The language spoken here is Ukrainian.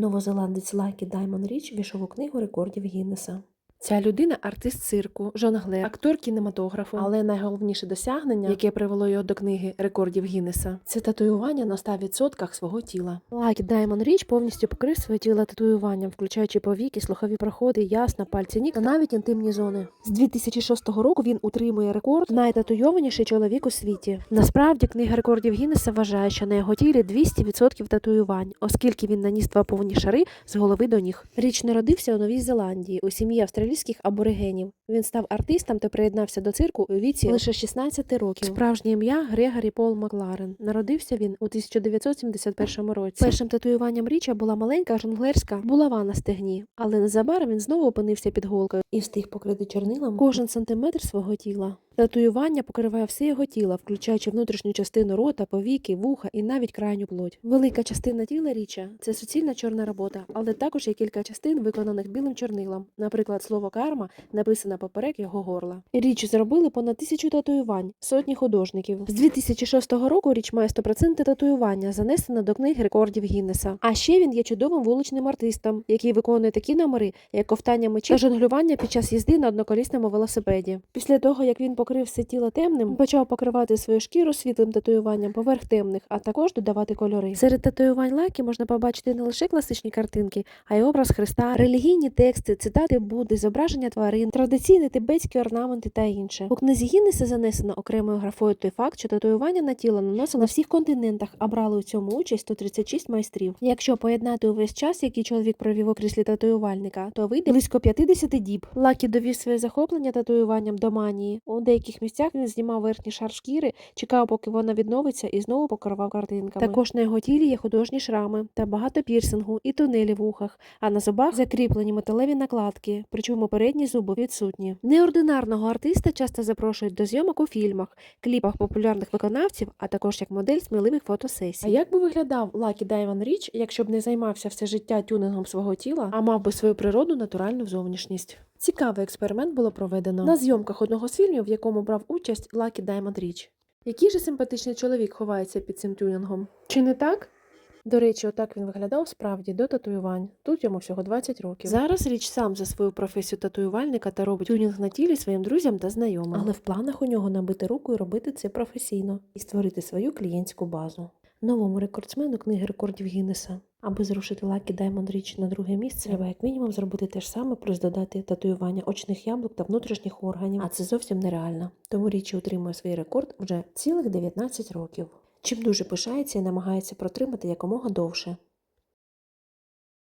Новозеландець Лакі Даймон Річ війшов у книгу рекордів Гіннеса. Ця людина артист цирку, жонглер, актор кінематографу, але найголовніше досягнення, яке привело його до книги рекордів Гіннеса, це татуювання на 100% свого тіла. Лакі Даймон Річ повністю покрив своє тіло татуюванням, включаючи повіки, слухові проходи, ясна, пальці ніг та навіть інтимні зони. З 2006 року він утримує рекорд найтатуйованіший чоловік у світі. Насправді, книга рекордів Гіннеса вважає, що на його тілі 200% татуювань, оскільки він наніс два повні шари з голови до ніг. Річ народився у Новій Зеландії у сім'ї австралійських аборигенів. Він став артистом та приєднався до цирку у віці лише 16 років. Справжнє ім'я Грегорі Пол Макларен. Народився він у 1971 році. Першим татуюванням річа була маленька жонглерська булава на стегні, але незабаром він знову опинився під голкою І встиг покрити чорнилом кожен сантиметр свого тіла. Татуювання покриває все його тіло, включаючи внутрішню частину рота, повіки, вуха і навіть крайню плоть. Велика частина тіла річа це суцільна чорна робота, але також є кілька частин, виконаних білим чорнилом. Наприклад, слово карма написане поперек його горла. Річ зробили понад тисячу татуювань, сотні художників. З 2006 року річ має 100% татуювання, занесено до книги рекордів Гіннеса. А ще він є чудовим вуличним артистом, який виконує такі номери, як ковтання мечів та жонглювання під час їзди на одноколісному велосипеді. Після того, як він покрив все тіло темним, почав покривати свою шкіру світлим татуюванням поверх темних, а також додавати кольори. Серед татуювань лакі можна побачити не лише класичні картинки, а й образ Христа, релігійні тексти, цитати Будди, зображення тварин, традиційні тибетські орнаменти та інше. У книзі Гіннеса занесено окремою графою той факт, що татуювання на тіло наносили на всіх континентах, а брали у цьому участь 136 майстрів. Якщо поєднати увесь час, який чоловік провів у кріслі татуювальника, то вийде близько 50 діб. Лакі довів своє захоплення татуюванням до манії. У деяких місцях він знімав верхній шар шкіри, чекав, поки вона відновиться, і знову покривав картинками. Також на його тілі є художні шрами та багато пірсингу і тунелі в ухах, а на зубах закріплені металеві накладки, причому передні зуби відсутні. Неординарного артиста часто запрошують до зйомок у фільмах, кліпах популярних виконавців, а також як модель сміливих фотосесій. А як би виглядав Лакі Дайван Річ, якщо б не займався все життя тюнингом свого тіла, а мав би свою природу натуральну зовнішність? Цікавий експеримент було проведено на зйомках одного з фільмів, в якому брав участь Лакі Даймонд Річ. Який же симпатичний чоловік ховається під цим тюнінгом? Чи не так? До речі, отак він виглядав справді до татуювань. Тут йому всього 20 років. Зараз річ сам за свою професію татуювальника та робить тюнінг на тілі своїм друзям та знайомим. Але в планах у нього набити руку і робити це професійно і створити свою клієнтську базу. Новому рекордсмену книги рекордів Гіннеса. Аби зрушити Лакі Даймонд Річ на друге місце, треба як мінімум зробити те ж саме, плюс додати татуювання очних яблук та внутрішніх органів, а це зовсім нереально. Тому річі утримує свій рекорд вже цілих 19 років. Чим дуже пишається і намагається протримати якомога довше.